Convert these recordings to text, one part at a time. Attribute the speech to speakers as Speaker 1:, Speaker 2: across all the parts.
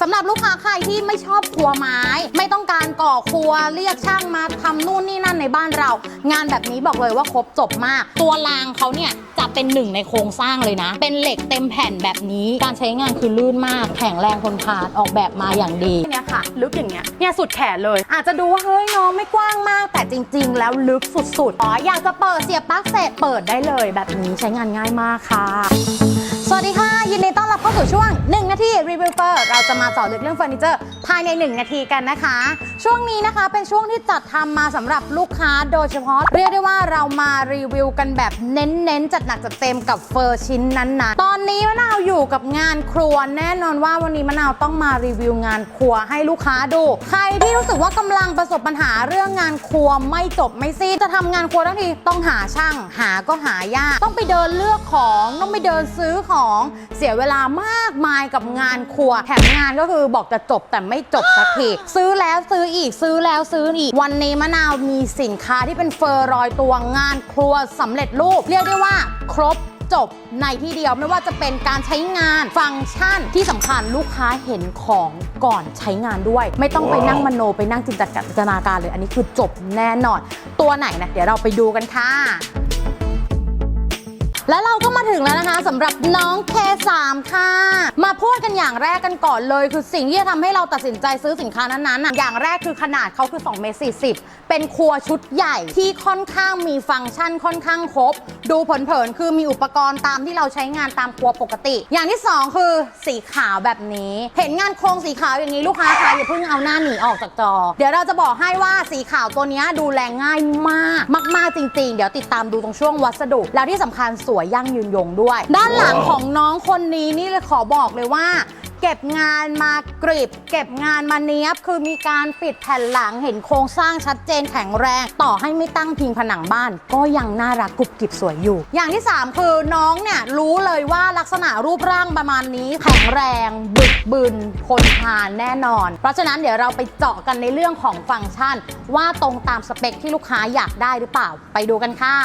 Speaker 1: สำหรับลูกค้าใครที่ไม่ชอบครัวไม้ ไม่ต้องการก่อครัวเรียกช่างมาทำนู่นนี่นั่นในบ้านเรา งานแบบนี้บอกเลยว่าครบจบมาก ตัวรางเขาเนี่ยจะเป็นหนึ่งในโครงสร้างเลยนะ เป็นเหล็กเต็มแผ่นแบบนี้ การใช้งานคือลื่นมาก แข็งแรงทนทานออกแบบมาอย่างดี เนี่ยค่ะ ลึกอย่างเงี้ยเนี่ยสุดแขนเลย อาจจะดูว่าเฮ้ยน้องไม่กว้างมาก แต่จริง ๆ แล้วลึกสุดๆอ๋ออยากจะเปิดเสียบปลั๊กเสร็จเปิดได้เลย แบบนี้ใช้งานง่ายมากค่ะ สวัสดีค่ะ ยินดีต้อนรับเข้าสู่ช่วง 1 นาทีรีวิวเปอร์เราจะมาเจาะลึกเรื่องเฟอร์นิเจอร์ภายใน 1 นาทีกันนะคะ ช่วงนี้นะคะเป็นช่วงที่จัดทำมาสำหรับลูกค้าโดยเฉพาะ เรียกได้ว่าเรามารีวิวกันแบบเน้นๆ จัดหนักจัดเต็มกับเฟอร์ชิ้นนั้นๆ ตอนนี้มะนาวอยู่กับงานครัวแน่นอนว่าวันนี้มะนาวต้องมารีวิวงานครัวให้ลูกค้าดู ใครที่รู้สึกว่ากำลังประสบปัญหาเรื่องงานครัวไม่จบไม่สิ้นจะทำงานครัวทั้งทีต้องหาช่าง หาก็หายากต้องไปเดินเลือกของต้องไปเดินซื้อของเสียเวลามากมายกับงานครัวแถมงานก็คือบอกจะจบแต่ไม่จบสักทีซื้อแล้วซื้ออีกซื้อแล้วซื้ออีก วันนี้มะนาวมีสินค้าที่เป็นเฟอร์รอยตัวงานครัวสำเร็จรูป เรียกได้ว่าครบจบในที่เดียวไม่ว่าจะเป็นการใช้งานฟังก์ชันที่สำคัญลูกค้าเห็นของก่อนใช้งานด้วย ไม่ต้องไปนั่งมโนไปนั่งจินตนาการเลย อันนี้คือจบแน่นอน ตัวไหนนะเดี๋ยวเราไปดูกันค่ะ แล้วเราก็มาถึงแล้วนะคะสำหรับน้อง K3 ค่ะ มาพูดกันอย่างแรกกันก่อนเลย คือสิ่งที่จะทำให้เราตัดสินใจซื้อสินค้านั้นๆน่ะอย่างแรกคือขนาดเขาคือ2เมตร40 เป็นครัวชุดใหญ่ที่ค่อนข้างมีฟังก์ชันค่อนข้างครบ ดูเผินๆคือมีอุปกรณ์ตามที่เราใช้งานตามครัวปกติ อย่างที่สองคือสีขาวแบบนี้ เห็นงานโครงสีขาวอย่างนี้ลูกค้าคะอย่าเพิ่งเอาหน้าหนีออกจากจอ เดี๋ยวเราจะบอกให้ว่าสีขาวตัวนี้ดูแลง่ายมากมากๆจริง ๆ เดี๋ยวติดตามดูตรงช่วงวัสดุแล้วที่สำคัญสวยยั่งยืนยงด้วย ด้านหลังของน้องคนนี้นี่เลยขอบอกเลยว่า เก็บงานมากริบ เก็บงานมาเนี้ยบคือมีการปิดแผ่นหลังเห็นโครงสร้างชัดเจนแข็งแรง ต่อให้ไม่ตั้งพิงผนังบ้าน ก็ยังน่ารักกรุบกริบสวยอยู่ อย่างที่ 3 คือน้องเนี่ยรู้เลยว่าลักษณะรูปร่างประมาณนี้แข็งแรง บึกบึนทนทานแน่นอน เพราะฉะนั้นเดี๋ยวเราไปเจาะกันในเรื่องของฟังก์ชัน ว่าตรงตามสเปคที่ลูกค้าอยากได้หรือเปล่า ไปดูกันค่ะ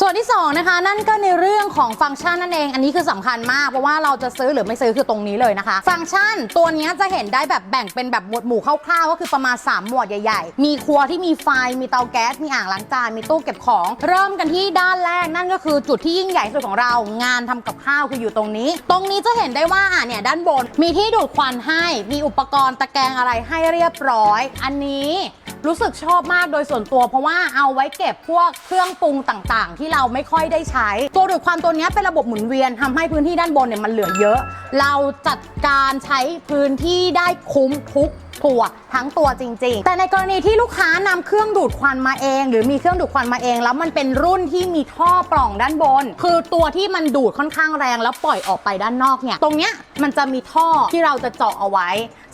Speaker 1: ส่วนที่สองนะคะนั่นก็ในเรื่องของฟังก์ชันนั่นเอง อันนี้คือสำคัญมากเพราะว่าเราจะซื้อหรือไม่ซื้อคือตรงนี้เลยนะคะ ฟังก์ชันตัวนี้จะเห็นได้แบบแบ่งเป็นแบบหมวดหมู่คร่าวๆก็คือประมาณ 3 หมวดใหญ่ๆ มีครัวที่มีไฟ มีเตาแก๊ส มีอ่างล้างจาน มีตู้เก็บของ เริ่มกันที่ด้านแรกนั่นก็คือจุดที่ยิ่งใหญ่สุดของเรา งานทำกับข้าวคืออยู่ตรงนี้ ตรงนี้จะเห็นได้ว่าอะเนี่ยด้านบนมีที่ดูดควันให้ มีอุปกรณ์ตะแกรงอะไรให้เรียบร้อย อันนี้ รู้สึกชอบมากโดยส่วนตัว เพราะว่าเอาไว้เก็บพวกเครื่องปรุงต่างๆ ที่เราไม่ค่อยได้ใช้ ตัวดูดความตัวนี้เป็นระบบหมุนเวียนทำให้พื้นที่ด้านบนเนี่ยมันเหลือเยอะ เราจัดการใช้พื้นที่ได้คุ้มทุกัวทั้งตัวจริง ๆ แต่ในกรณีที่ลูกค้านำเครื่องดูดควันมาเอง หรือมีเครื่องดูดควันมาเอง แล้วมันเป็นรุ่นที่มีท่อปล่องด้านบน คือตัวที่มันดูดค่อนข้างแรงแล้วปล่อยออกไปด้านนอกเนี่ยตรงเนี้ยมันจะมีท่อที่เราจะเจาะเอาไว้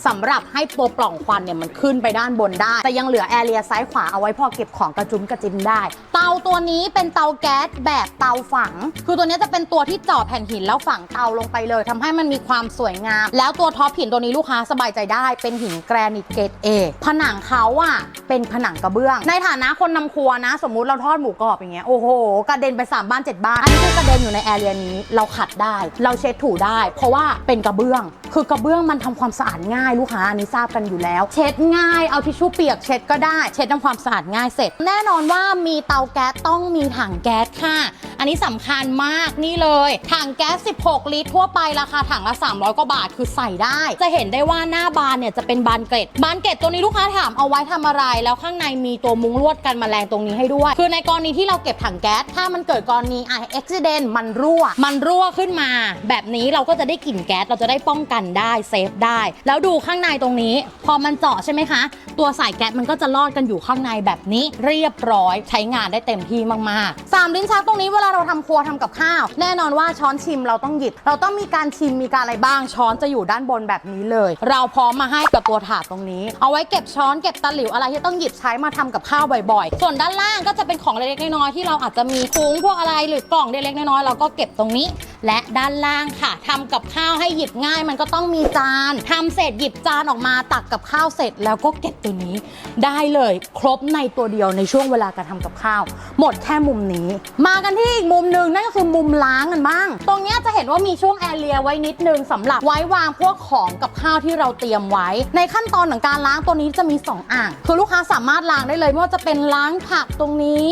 Speaker 1: สำหรับให้ตัวปล่องควันเนี่ยมันขึ้นไปด้านบนได้ แต่ยังเหลือแอเรียซ้ายขวาเอาไว้พอเก็บของกระจุมกระจิมได้ เตาตัวนี้เป็นเตาแก๊สแบบเตาฝัง คือตัวเนี้ยจะเป็นตัวที่เจาะแผ่นหินแล้วฝังเตาลงไปเลยทำให้มันมีความสวยงาม แล้วตัวท็อปหินตัวนี้ลูกค้าสบายใจได้เป็นหินแกรนิตเกรดเอผนังเขาอะเป็นผนังกระเบื้อง ในฐานะคนนำครัวนะ สมมุติเราทอดหมูกรอบอย่างเงี้ยโอ้โหกระเด็นไปสามบ้านเจ็ดบ้าน อันนี้คือกระเด็นอยู่ในแอเรียนี้เราขัดได้ เราเช็ดถูได้ เพราะว่าเป็นกระเบื้อง คือกระเบื้องมันทำความสะอาดง่ายลูกค้าอันนี้ทราบกันอยู่แล้ว เช็ดง่ายเอาทิชชู่เปียกเช็ดก็ได้ เช็ดทำความสะอาดง่ายเสร็จ แน่นอนว่ามีเตาแก๊สต้องมีถังแก๊สค่ะ อันนี้สำคัญมากนี่เลยถังแก๊ส 16 ลิตรทั่วไปราคาถังละ300กว่าบาทคือใส่ได้ จะเห็นได้ว่าหน้าบานเนี่ยจะเป็นบานเกล็ดบานเกล็ดตัวนี้ลูกค้าถามเอาไว้ทำอะไร แล้วข้างในมีตัวมุ้งลวดกันแมลงตรงนี้ให้ด้วย คือในกรณีที่เราเก็บถังแก๊ส ถ้ามันเกิดกรณีอะอุบิเหตุมันรั่ว มันรั่วขึ้นมา แบบนี้เราก็จะได้กลิ่นแก๊ส เราจะได้ป้องกันได้เซฟได้ แล้วดูข้างในตรงนี้ พอมันเจาะใช่ไหมคะ ตัวสายแก๊สมันก็จะลอดกันอยู่ข้างในแบบนี้เรียบร้อยใช้งานได้เต็มที่มากๆสามลิ้นชักตรงนี้เวลาเราทำครัวทำกับข้าว แน่นอนว่าช้อนชิมเราต้องหยิบ เราต้องมีการชิมมีการอะไรบ้างช้อนจะอยู่ด้านบนแบบนี้เลย เราพร้อมมาให้กับตัวถาดตรงนี้ เอาไว้เก็บช้อนเก็บตะหลิวอะไรที่ต้องหยิบใช้มาทำกับข้าวบ่อยๆ ส่วนด้านล่างก็จะเป็นของเล็กๆน้อยๆที่เราอาจจะมีถุงพวกอะไรหรือกล่องเล็กๆน้อยๆเราก็เก็บตรงนี้ และด้านล่างค่ะทำกับข้าวให้หยิบง่าย มันก็ต้องมีจานทำเสร็จหยิบจานออกมาตักกับข้าวเสร็จ แล้วก็เก็บตัวนี้ ได้เลยครบในตัวเดียวในช่วงเวลาการทำกับข้าว หมดแค่มุมนี้ มากันที่อีกมุมหนึ่งนั่นก็คือมุมล้างกันบ้าง ตรงนี้จะเห็นว่ามีช่วงแอเรียไว้นิดนึงสำหรับไว้วางพวกของกับข้าวที่เราเตรียมไว้ในขั้นตอนของการล้างตัวนี้จะมี 2 อ่าง คือลูกค้าสามารถล้างได้เลยไม่ว่าจะเป็นล้างผักตรงนี้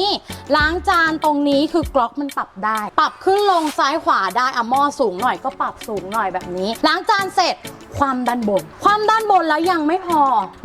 Speaker 1: ล้างจานตรงนี้คือกล็อกมันปรับได้ ปรับขึ้นลงซ้ายขวาได้อะหม้อสูงหน่อยก็ปรับสูงหน่อยแบบนี้ ล้างจานเสร็จความด้านบน ความด้านบนแล้วยังไม่พอ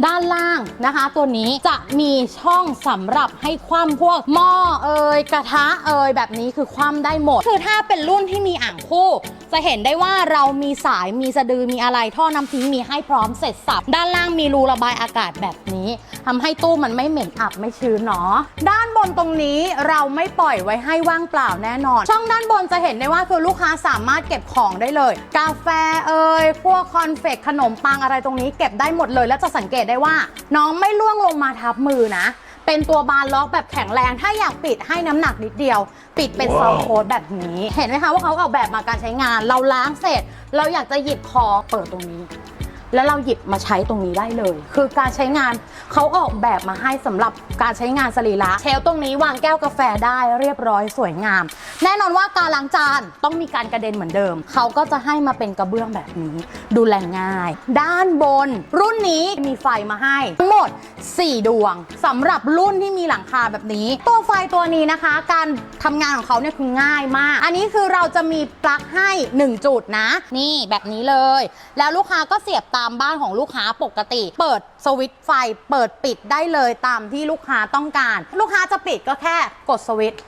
Speaker 1: ด้านล่างนะคะ ตัวนี้จะมีช่องสำหรับให้คว่ำพวกหม้อเอ่ยกระทะเอ่ยแบบนี้คือคว่ำได้หมด คือถ้าเป็นรุ่นที่มีอ่างคู่ จะเห็นได้ว่าเรามีสายมีสะดือมีอะไรท่อน้ำทิ้งมีให้พร้อมเสร็จสับด้านล่างมีรูระบายอากาศแบบนี้ทำให้ตู้มันไม่เหม็นอับไม่ชื้นเนาะด้านบนตรงนี้เราไม่ปล่อยไว้ให้ว่างเปล่าแน่นอน ช่องด้านบนจะเห็นได้ว่าคือลูกค้าสามารถเก็บของได้เลย กาแฟเอ่ยพวกคอนเฟกขนมปังอะไรตรงนี้ เก็บได้หมดเลย แล้วจะสังเกตได้ว่า น้องไม่ล่วงลงมาทับมือนะเป็นตัวบานล็อกแบบแข็งแรง ถ้าอยากปิดให้น้ำหนักนิดเดียว ปิดเป็นซอฟต์โค้ดแบบนี้ เห็นไหมคะว่าเขาออกแบบมาการใช้งาน เราล้างเสร็จ เราอยากจะหยิบคอเปิดตรงนี้ แล้วเราหยิบมาใช้ตรงนี้ได้เลย คือการใช้งานเขาออกแบบมาให้สำหรับการใช้งานสรีระเชลตรงนี้วางแก้วกาแฟได้เรียบร้อยสวยงาม แน่นอนว่าการล้างจานต้องมีการกระเด็นเหมือนเดิม เขาก็จะให้มาเป็นกระเบื้องแบบนี้ ดูแลง่าย ด้านบน รุ่นนี้มีไฟมาให้ ทั้งหมด 4 ดวงสำหรับรุ่นที่มีหลังคาแบบนี้ ตัวไฟตัวนี้นะคะ การทำงานของเขาเนี่ยคือง่ายมาก อันนี้คือเราจะมีปลั๊กให้ 1 จุดนะ นี่แบบนี้เลย แล้วลูกค้าก็เสียบตาามบ้านของลูกค้าปกติ เปิดสวิตช์ไฟ เปิดปิดได้เลยตามที่ลูกค้าต้องการ ลูกค้าจะปิดก็แค่กดสวิตช์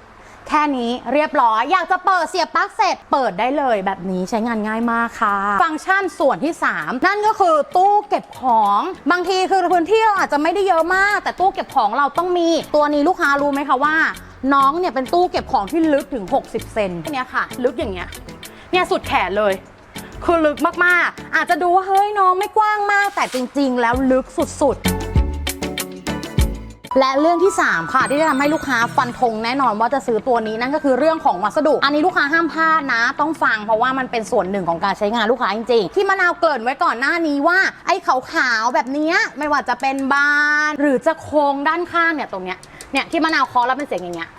Speaker 1: แค่นี้เรียบร้อย อยากจะเปิดเสียบปลั๊กเสร็จ เปิดได้เลยแบบนี้ใช้งานง่ายมากค่ะ ฟังก์ชันส่วนที่ 3 นั่นก็คือตู้เก็บของ บางทีคือพื้นที่เราอาจจะไม่ได้เยอะมาก แต่ตู้เก็บของเราต้องมีตัวนี้ลูกค้ารู้ไหมคะว่า น้องเนี่ยเป็นตู้เก็บของที่ลึกถึง 60 เซนเนี่ยค่ะ ลึกอย่างเงี้ยเนี่ยสุดแขนเลย คือลึกมากๆ อาจจะดูว่าเฮ้ยน้องไม่กว้างมาก แต่จริง ๆ แล้วลึกสุดๆและเรื่องที่ 3 ค่ะ ที่จะทำให้ลูกค้าฟันธงแน่นอนว่าจะซื้อตัวนี้นั่นก็คือเรื่องของวัสดุ อันนี้ลูกค้าห้ามพลาดนะ ต้องฟังเพราะว่ามันเป็นส่วนหนึ่งของการใช้งานลูกค้าจริงๆ ที่มะนาวเกริดไว้ก่อนหน้านี้ว่า ไอ้ขาวๆแบบนี้ไม่ว่าจะเป็นบาน หรือจะโค้งด้านข้างเนี่ยตรงเนี้ยเนี่ยที่มะนาวเคอแล้วเป็นเสียงอย่างเงี้ย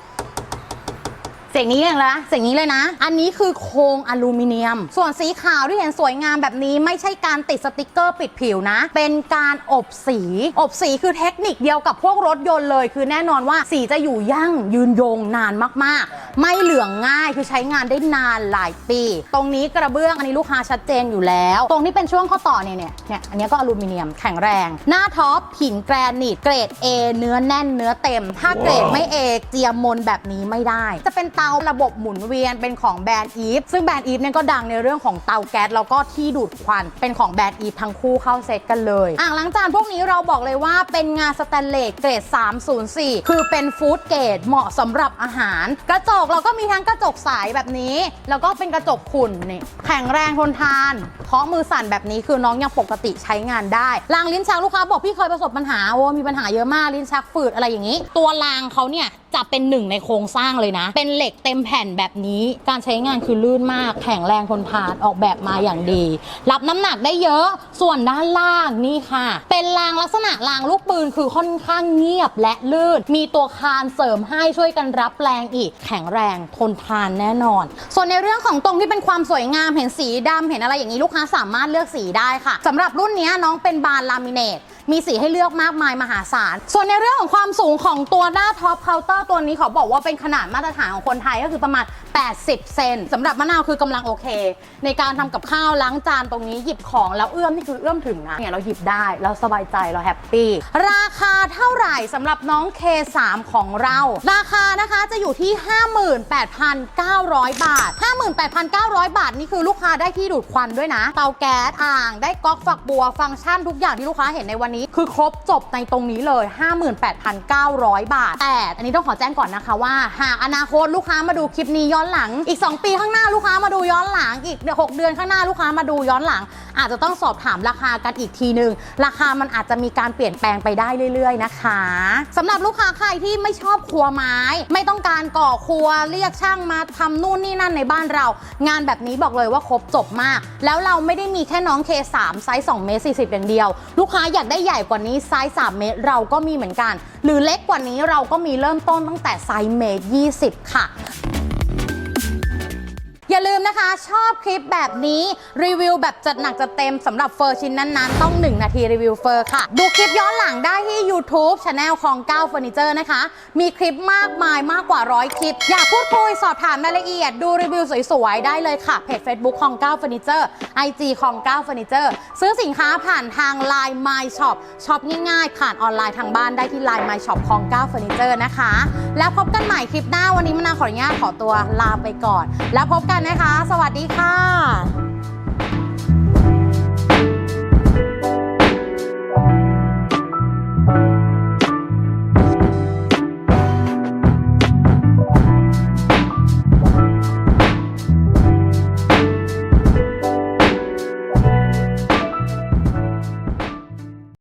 Speaker 1: เสียงนี้เองละเสียงนี้เลยนะ อันนี้คือโครงอลูมิเนียม ส่วนสีขาวที่เห็นสวยงามแบบนี้ไม่ใช่การติดสติกเกอร์ปิดผิวนะ เป็นการอบสี อบสีคือเทคนิคเดียวกับพวกรถยนต์เลย คือแน่นอนว่าสีจะอยู่ยั่งยืนยงนานมากๆ ไม่เหลืองง่ายคือใช้งานได้นานหลายปี ตรงนี้กระเบื้องอันนี้ลูกค้าชัดเจนอยู่แล้ว ตรงที่เป็นช่วงข้อต่อเนี่ยเนี่ยเนี่ยอันนี้ก็อลูมิเนียมแข็งแรง หน้าท็อปหินแกรนิตเกรด A เนื้อแน่นเนื้อเต็ม ถ้าเกรดไม่ A เจียมมนแบบนี้ไม่ได้ จะเป็นตาาระบบหมุนเวียนเป็นของแบรนด์อีฟซึ่งแบรนด์อีฟเนี่ยก็ดังในเรื่องของเตาแก๊สแล้วก็ที่ดูดควันเป็นของแบรนด์อีฟทั้งคู่เข้าเซตกันเลยอ่างล้างจานพวกนี้เราบอกเลยว่าเป็นงานสแตนเลสเกรด 304 คือเป็นฟู้ดเกรดเหมาะสำหรับอาหาร กระจกเราก็มีทั้งกระจกใสแบบนี้ แล้วก็เป็นกระจกขุ่นนี่แข็งแรงทนทานเคาะมือสั่นแบบนี้คือน้องยังปกติใช้งานได้รางลิ้นชักลูกค้าบอกพี่เคยประสบปัญหาโอ้มีปัญหาเยอะมากลิ้นชักฝืดอะไรอย่างนี้ ตัวรางเขาเนี่ย จะเป็นหนึ่งในโครงสร้างเลยนะ เป็นเหล็กเต็มแผ่นแบบนี้ การใช้งานคือลื่นมาก แข็งแรงทนทานออกแบบมาอย่างดี รับน้ำหนักได้เยอะ ส่วนด้านล่างนี่ค่ะ เป็นรางลักษณะรางลูกปืนคือค่อนข้างเงียบและลื่น มีตัวคานเสริมให้ช่วยกันรับแรงอีก แข็งแรงทนทานแน่นอน ส่วนในเรื่องของตรงที่เป็นความสวยงามเห็นสีดำเห็นอะไรอย่างนี้ลูกค้าสามารถเลือกสีได้ค่ะสำหรับรุ่นนี้น้องเป็นบานลามิเนต มีสีให้เลือกมากมายมหาศาล ส่วนในเรื่องของความสูงของตัวหน้าท็อปเคาน์เตอร์ตัวนี้เขาบอกว่าเป็นขนาดมาตรฐานของคนไทยก็คือประมาณ 80 เซนสำหรับมะนาวคือกำลังโอเค ในการทำกับข้าวล้างจานตรงนี้หยิบของแล้วเอื้อมนี่คือเอื้อมถึงนะเนี่ยเราหยิบได้เราสบายใจเราแฮปปี้ราคาเท่าไหร่สำหรับน้อง K3 ของเรา ราคานะคะจะอยู่ที่ 58,900 บาท 58,900 บาทนี่คือลูกค้าได้ที่ดูดควันด้วยนะ เตาแก๊สอ่างได้ก๊อกฝักบัวฟังก์ชันทุกอย่างที่ลูกค้าเห็นในวันนี้คือครบจบในตรงนี้เลย 58,900 บาท แต่อันนี้ต้องขอแจ้งก่อนนะคะว่า หากอนาคตลูกค้ามาดูคลิปนี้ย้อนหลัง อีก 2 ปีข้างหน้าลูกค้ามาดูย้อนหลังอีก 6 เดือนข้างหน้าลูกค้ามาดูย้อนหลัง อาจจะต้องสอบถามราคากันอีกทีนึง ราคามันอาจจะมีการเปลี่ยนแปลงไปได้เรื่อย ๆ นะคะสำหรับลูกค้าใครที่ไม่ชอบครัวไม้ ไม่ต้องการก่อครัวเรียกช่างมาทำนู่นนี่นั่นในบ้านเรา งานแบบนี้บอกเลยว่าครบจบมาก แล้วเราไม่ได้มีแค่น้อง K3 ไซส์2เมตร40อย่างเดียว ลูกค้าอยากได้ใหญ่กว่านี้ไซส์3เมตรเราก็มีเหมือนกัน หรือเล็กกว่านี้เราก็มีเริ่มต้นตั้งแต่ไซส์เมตร20 ค่ะ อย่าลืมนะคะ ชอบคลิปแบบนี้รีวิวแบบจัดหนักจัดเต็มสำหรับเฟอร์ชิ้นนั้นๆ ต้อง 1 นาทีรีวิวเฟอร์ค่ะ ดูคลิปย้อนหลังได้ที่ YouTube c h anel ของ9เฟอร์นิเจอร์นะคะ มีคลิปมากมายมากกว่าร้อยคลิป อยากพูดคุยสอบถามรายละเอียด ดูรีวิวสวยๆ ได้เลยค่ะ เพจ Facebook ของ9เฟอร์นิเจอร์ IG ของ9เฟอร์นิเจอร์ซื้อสินค้าผ่านทาง Line My Shop ช็อปง่ายๆ ผ่านออนไลน์ทางบ้านได้ที่ Line My Shop ของ9เฟอร์นิเจอร์นะคะ แล้วพบกันใหม่คลิปหน้าวันนี้มนาขออนุญาตขอตัวลาไปก่อน แล้วพบกันนะคะ สวัสดีค่ะ